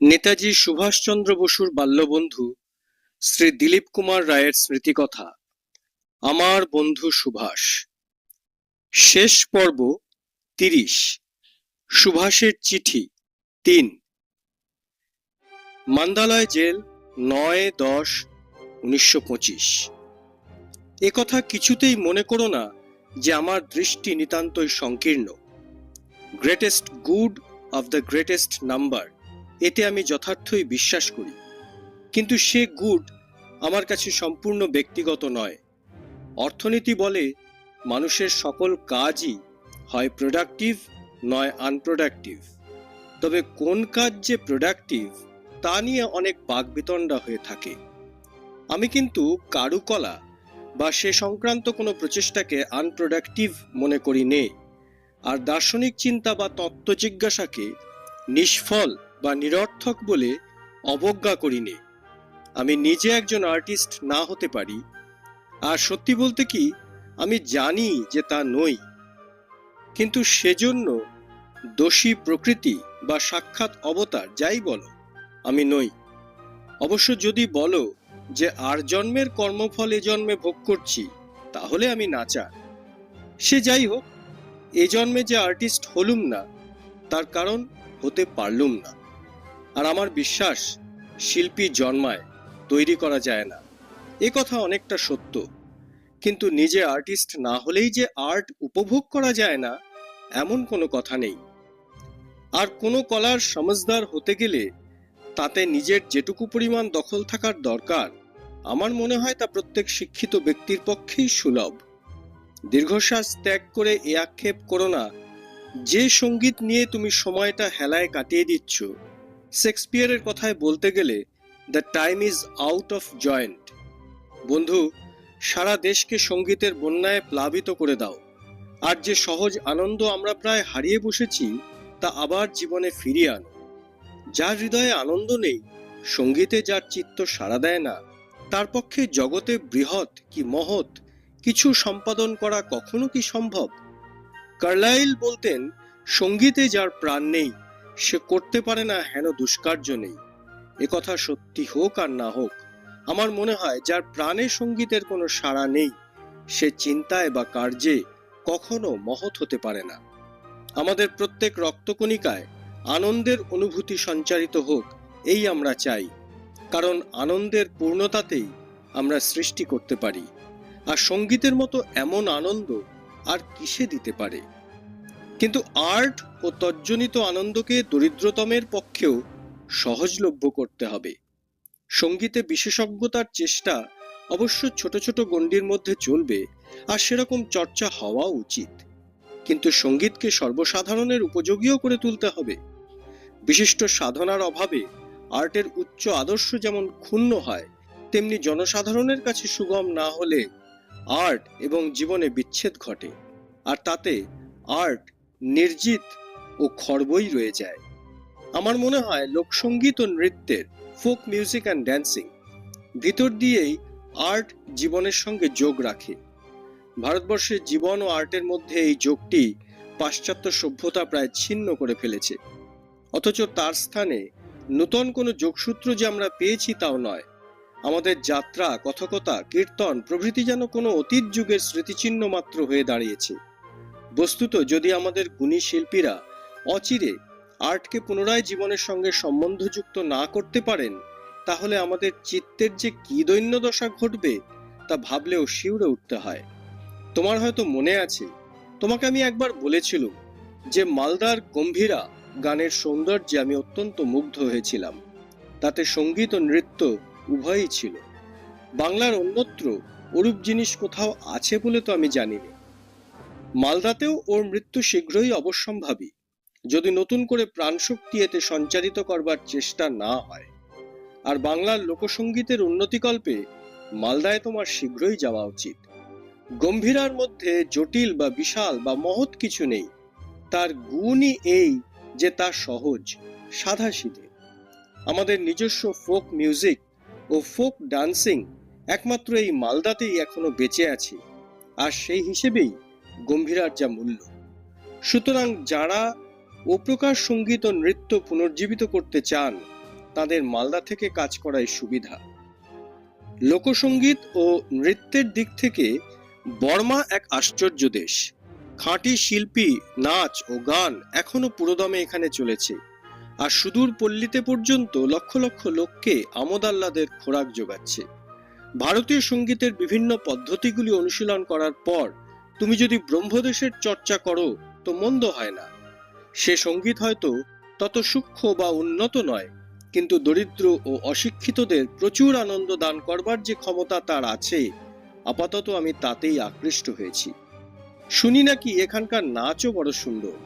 নেতাজি সুভাষচন্দ্র বসুর বাল্যবন্ধু শ্রী দিলীপ কুমার রায়ের স্মৃতিকথা, আমার বন্ধু সুভাষ। শেষ পর্ব তিরিশ, সুভাষের চিঠি তিন। মান্দালয় জেল নয় দশ উনিশশো পঁচিশ। একথা কিছুতেই মনে করো না যে আমার দৃষ্টি নিতান্তই সংকীর্ণ। Greatest good of the greatest number এতে আমি যথার্থই বিশ্বাস করি। কিন্তু সে গুড আমার কাছে সম্পূর্ণ ব্যক্তিগত নয়। অর্থনীতি বলে মানুষের সকল কাজই হয় প্রোডাক্টিভ নয় আনপ্রোডাক্টিভ তবে কোন কাজ যে প্রোডাক্টিভ তা নিয়ে অনেক বাকবিতণ্ডা হয়ে থাকে। আমি কিন্তু কারুকলা বা সে সংক্রান্ত কোনো প্রচেষ্টাকে আনপ্রোডাক্টিভ মনে করি নে। আর দার্শনিক চিন্তা বা তত্ত্ব জিজ্ঞাসাকে নিষ্ফল বা নিরর্থক বলে অবজ্ঞা করি নে আমি নিজে একজন আর্টিস্ট না হতে পারি। আর সত্যি বলতে কি, আমি জানি যে তা নই। কিন্তু সেজন্য দোষী প্রকৃতি বা সাক্ষাৎ অবতার যাই বলো, আমি নই। অবশ্য যদি বলো যে আর জন্মের কর্মফল এ জন্মে ভোগ করছি, তাহলে আমি নাচার। সে যাই হোক, এ জন্মে যে আর্টিস্ট হলুম না, তার কারণ হতে পারলুম না। আর আমার বিশ্বাস, শিল্পী জন্মায়, তৈরি করা যায় না। এ কথা অনেকটা সত্য। কিন্তু নিজে আর্টিস্ট না হলেই যে আর্ট উপভোগ করা যায় না, এমন কোনো কথা নেই। আর কোনো কলার সমজদার হতে গেলে, তাতে নিজের যেটুকু পরিমাণ দখল থাকার দরকার, আমার মনে হয় তা প্রত্যেক শিক্ষিত ব্যক্তির পক্ষেই সুলভ। দীর্ঘশ্বাস ত্যাগ করে এ আক্ষেপ করো না, যে সংগীত নিয়ে তুমি সময়টা হেলায় কাটিয়ে দিচ্ছ শেক্সপিয়ারের কথায় বলতে গেলে, the time is out of joint. বন্ধু, সারা দেশকে সঙ্গীতের বন্যায় প্লাবিত করে দাও। আর যে সহজ আনন্দ আমরা প্রায় হারিয়ে বসেছি, তা আবার জীবনে ফিরিয়ে আনো। যার হৃদয়ে আনন্দ নেই, সঙ্গীতে যার চিত্ত সাড়া দেয় না, তার পক্ষে জগতে বৃহৎ কি মহৎ, কিছু সম্পাদন করা কখনো কি সম্ভব? কার্লাইল বলতেন, সঙ্গীতে যার প্রাণ নেই সে করতে পারে না হেন দুষ্কার্য নেই। কথা সত্যি হোক আর না হোক, আমার মনে হয় যার প্রাণে সঙ্গীতের কোনো সাড়া নেই, সে চিন্তায় বা কার্যে কখনো মহৎ হতে পারে না। আমাদের প্রত্যেক রক্তকণিকায় আনন্দের অনুভূতি সঞ্চারিত হোক, এই আমরা চাই, কারণ আনন্দের পূর্ণতাতেই আমরা সৃষ্টি করতে পারি। আর সঙ্গীতের মতো এমন আনন্দ আর কিসে দিতে পারে? কিন্তু আর্ট ও তজ্জনিত আনন্দকে দরিদ্রতমের পক্ষেও সহজলভ্য করতে হবে। সঙ্গীতে বিশেষজ্ঞতার চেষ্টা অবশ্য ছোট ছোট গণ্ডির মধ্যে চলবে আর সেরকম চর্চা হওয়া উচিত। কিন্তু সঙ্গীতকে সর্বসাধারণের উপযোগীও করে তুলতে হবে। বিশিষ্ট সাধনার অভাবে আর্টের উচ্চ আদর্শ যেমন ক্ষুণ্ণ হয়, তেমনি জনসাধারণের কাছে সুগম না হলে আর্ট এবং জীবনে বিচ্ছেদ ঘটে। আর তাতে আর্ট নির্জিত ও খর্বই রয়ে যায়। আমার মনে হয় লোকসঙ্গীত ও নৃত্যের ফোক মিউজিক অ্যান্ড ড্যান্সিং ভিতর দিয়েই আর্ট জীবনের সঙ্গে যোগ রাখে। ভারতবর্ষের জীবন ও আর্টের মধ্যে এই যোগটি পাশ্চাত্য সভ্যতা প্রায় ছিন্ন করে ফেলেছে। অথচ তার স্থানে নূতন কোনো যোগসূত্র যে আমরা পেয়েছি তাও নয়। আমাদের যাত্রা, কথকতা, কীর্তন প্রভৃতি যেন কোনো অতীত যুগের স্মৃতিচিহ্ন মাত্র হয়ে দাঁড়িয়েছে। বস্তুত যদি আমাদের গুণী শিল্পীরা অচিরে আর্টকে পুনরায় জীবনের সঙ্গে সম্বন্ধযুক্ত না করতে পারেন, তাহলে আমাদের চিত্তের যে কি দৈন্য দশা ঘটবে তা ভাবলেও শিউরে উঠতে হয়। তোমার হয়তো মনে আছে, তোমাকে আমি একবার বলেছিলাম যে মালদার গম্ভীরা গানের সৌন্দর্যে আমি অত্যন্ত মুগ্ধ হয়েছিলাম। তাতে সংগীত ও নৃত্য উভয়ই ছিল। বাংলার অন্যত্র ওরূপ জিনিস কোথাও আছে বলে তো আমি জানি না মালদাতেও ওর মৃত্যু শীঘ্রই অবশ্যম্ভাবী। যদি নতুন করে প্রাণশক্তি এতে সঞ্চারিত করবার চেষ্টা না হয়, আর বাংলার লোকসঙ্গীতের উন্নতিকল্পে মালদায় তোমার শীঘ্রই যাওয়া উচিত। গম্ভীরার মধ্যে জটিল বা বিশাল বা মহৎ কিছু নেই, তার গুণই এই যে তা সহজ সাদা সিধে আমাদের নিজস্ব ফোক মিউজিক ও ফোক ডান্সিং একমাত্র এই মালদাতেই এখনও বেঁচে আছে, আর সেই হিসেবেই গম্ভীরার যা মূল্য। সুতরাং যারা ও প্রকার সংগীত ও নৃত্য পুনর্জীবিত করতে চান, তাদের মালদা থেকে কাজ করাই সুবিধা। লোকসঙ্গীত ও নৃত্যের দিক থেকে বর্মা এক আশ্চর্য দেশ। খাঁটি শিল্পী, নাচ ও গান এখনও পুরোদমে এখানে চলেছে। আর সুদূর পল্লীতে পর্যন্ত লক্ষ লক্ষ লোককে আমোদ আহ্লাদের খোরাক যোগাচ্ছে। ভারতীয় সঙ্গীতের বিভিন্ন পদ্ধতিগুলি অনুশীলন করার পর তুমি যদি ব্রহ্মদেশের চর্চা করো, তো মন্দ হয় না। সে সংগীত হয়তো তত সূক্ষ্ম বা উন্নত নয়, কিন্তু দরিদ্র ও অশিক্ষিতদের প্রচুর আনন্দ দান করবার যে ক্ষমতা তার আছে, আপাতত আমি তাতেই আকৃষ্ট হয়েছি। শুনি নাকি এখানকার নাচও বড় সুন্দর।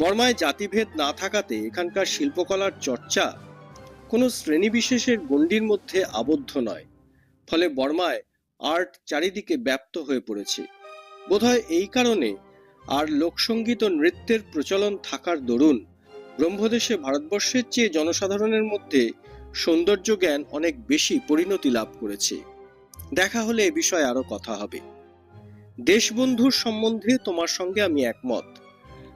বর্মায় জাতিভেদ না থাকাতে এখানকার শিল্পকলার চর্চা কোনো শ্রেণীবিশেষের গণ্ডির মধ্যে আবদ্ধ নয়, ফলে বর্মায় আর্ট চারিদিকে ব্যাপ্ত হয়ে পড়েছে। বোধহয় এই কারণে আর লোকসঙ্গীত ও নৃত্যের প্রচলন থাকার দরুন ব্রহ্মদেশে ভারতবর্ষের চেয়ে জনসাধারণের মধ্যে সৌন্দর্য জ্ঞান অনেক বেশি পরিণতি লাভ করেছে। দেখা হলে এ বিষয়ে আরও কথা হবে। দেশবন্ধুর সম্বন্ধে তোমার সঙ্গে আমি একমত।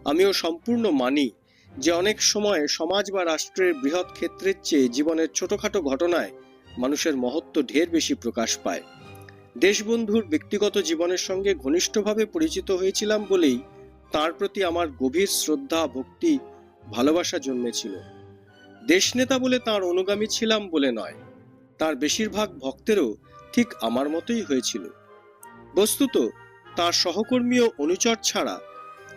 আমিও সম্পূর্ণ মানি যে অনেক সময় সমাজ বা রাষ্ট্রের বৃহৎ ক্ষেত্রের চেয়ে জীবনের ছোটখাটো ঘটনায় মানুষের মহত্ব ঢের বেশি প্রকাশ পায়। দেশবন্ধুর ব্যক্তিগত জীবনের সঙ্গে ঘনিষ্ঠভাবে পরিচিত হয়েছিলাম বলেই তার প্রতি আমার গভীর শ্রদ্ধা, ভক্তি, ভালোবাসা জন্মেছিল। দেশনেতা বলে তার অনুগামী ছিলাম বলে নয়, তার বেশিরভাগ ভক্তেরও ঠিক আমার মতোই হয়েছিল। বস্তুত তার সহকর্মী ও অনুচর ছাড়া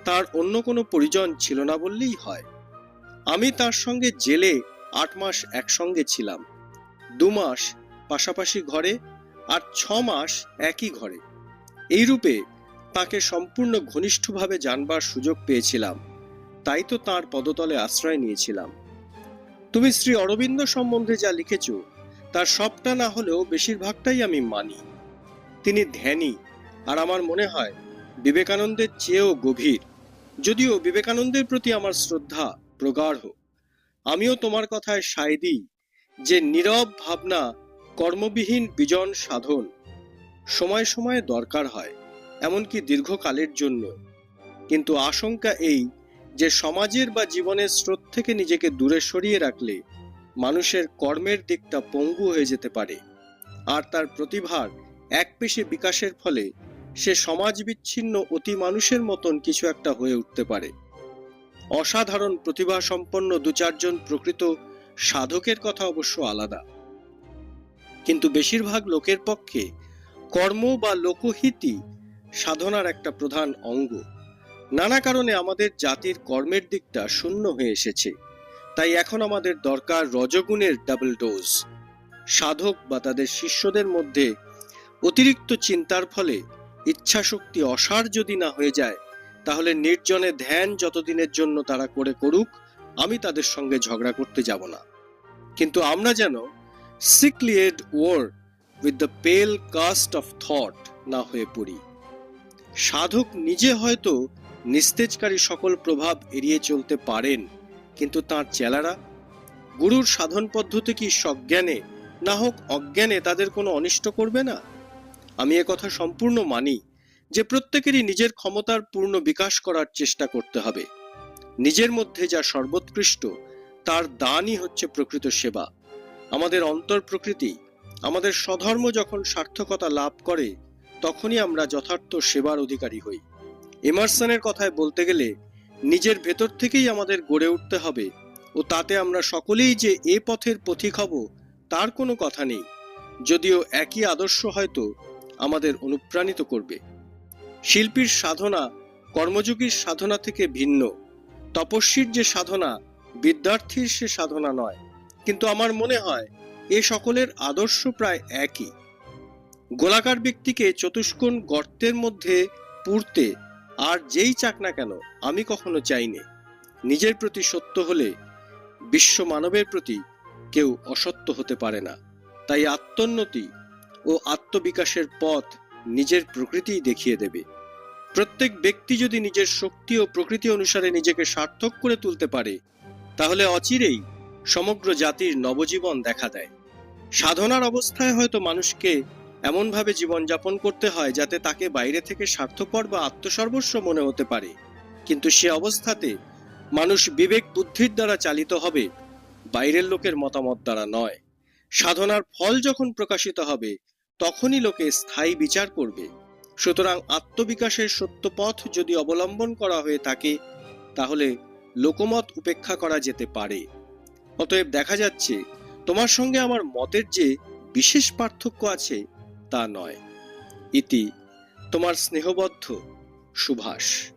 তার অন্য কোনো পরিজন ছিল না বললেই হয়। আমি তার সঙ্গে জেলে আট মাস একসঙ্গে ছিলাম। দু মাস পাশাপাশি ঘরে আর ছ মাস একই ঘরে। এইরূপে তাকে সম্পূর্ণ ঘনিষ্ঠভাবে জানবার সুযোগ পেয়েছিলাম। তাই তো তার পদতলে আশ্রয় নিয়েছিলাম। তুমি শ্রী অরবিন্দ সম্বন্ধে যা লিখেছ, তার সবটা না হলেও বেশিরভাগটাই আমি মানি। তিনি ধ্যানী, আর আমার মনে হয় বিবেকানন্দের চেয়েও গভীর। যদিও বিবেকানন্দের প্রতি আমার শ্রদ্ধা, প্রগাঢ়। আমিও তোমার কথায় সায় দিই যে নীরব ভাবনা কর্মবিহীন বিজন সাধন। সময় সময়ে দরকার হয়, এমনকি দীর্ঘকালের জন্য। কিন্তু আশঙ্কা এই যে সমাজের বা জীবনের স্রোত থেকে নিজেকে দূরে সরিয়ে রাখলে মানুষের কর্মের দিকটা পঙ্গু হয়ে যেতে পারে। আর তার প্রতিভার এক পেশে বিকাশের ফলে সে সমাজ বিচ্ছিন্ন অতি মানুষের মতন কিছু একটা হয়ে উঠতে পারে। অসাধারণ প্রতিভা সম্পন্ন দু চারজন প্রকৃত সাধকের কথা অবশ্য আলাদা। কিন্তু বেশিরভাগ লোকের পক্ষে কর্ম বা লোকহিতই সাধনার একটা প্রধান অঙ্গ। নানা কারণে আমাদের জাতির কর্মের দিকটা শূন্য হয়ে এসেছে। তাই এখন আমাদের দরকার রজগুণের ডাবল ডোজ সাধক বা তাদের শিষ্যদের মধ্যে অতিরিক্ত চিন্তার ফলে ইচ্ছাশক্তি অসার যদি না হয়ে যায়, তাহলে নির্জনে ধ্যান যতদিনের জন্য তারা করে করুক, আমি তাদের সঙ্গে ঝগড়া করতে যাব না। কিন্তু আমরা যেন sicklied o'er with the pale cast of thought না হয়ে পড়ি। সাধক নিজে হয়তো নিস্তেজকারী সকল প্রভাব এড়িয়ে চলতে পারেন, কিন্তু তার চেলারা, গুরুর সাধন পদ্ধতি কি সজ্ঞানে, না হোক অজ্ঞানে তাদের কোনো অনিষ্ট করবে না? আমি কথা সম্পূর্ণ মানি যে প্রত্যেকেরই নিজের ক্ষমতার পূর্ণ বিকাশ করার চেষ্টা করতে হবে। নিজের মধ্যে যা সর্বোৎকৃষ্ট, তার দানই হচ্ছে প্রকৃত সেবা। আমাদের অন্তর প্রকৃতি, আমাদের স্বধর্ম যখন সার্থকতা লাভ করে, তখনই আমরা যথার্থ সেবার অধিকারী হই। এমারসনের কথায় বলতে গেলে, নিজের ভেতর থেকেই আমাদের গড়ে উঠতে হবে ও তাতে আমরা সকলেই যে এ পথের পথিক হব, তার কোনো কথা নেই। যদিও একই আদর্শ হয়তো আমাদের অনুপ্রাণিত করবে। শিল্পীর সাধনা কর্মযোগীর সাধনা থেকে ভিন্ন। তপস্বীর যে সাধনা, বিদ্যার্থীর সে সাধনা নয়। কিন্তু আমার মনে হয় এ সকলের আদর্শ প্রায় একই। গোলাকার ব্যক্তিকে চতুষ্কোণ গর্তের মধ্যে পুরতে আর যেই চাক না কেন আমি কখনো চাইনি। নিজের প্রতি সত্য হলে বিশ্ব মানবের প্রতি কেউ অসত্য হতে পারে না। তাই আত্মোন্নতি ও আত্মবিকাশের পথ নিজের প্রকৃতিই দেখিয়ে দেবে। প্রত্যেক ব্যক্তি যদি নিজের শক্তি ও প্রকৃতি অনুসারে নিজেকে সার্থক করে তুলতে পারে, তাহলে অচিরেই সমগ্র জাতির নবজীবন দেখা দেয়। সাধনার অবস্থায় হয়তো মানুষকে এমনভাবে জীবনযাপন করতে হয় যাতে তাকে বাইরে থেকে স্বার্থপর বা আত্মসর্বস্ব মনে হতে পারে। কিন্তু সে অবস্থাতে মানুষ বিবেক বুদ্ধির দ্বারা চালিত হবে, বাইরের লোকের মতামত দ্বারা নয়। সাধনার ফল যখন প্রকাশিত হবে, তখনই লোকে স্থায়ী বিচার করবে। সুতরাং আত্মবিকাশের সত্য পথ যদি অবলম্বন করা হয়ে থাকে, তাহলে লোকমত উপেক্ষা করা যেতে পারে। অতএব দেখা যাচ্ছে, তোমার সঙ্গে আমার মতের যে বিশেষ পার্থক্য আছে, তা নয়। ইতি, তোমার স্নেহবদ্ধ সুভাষ।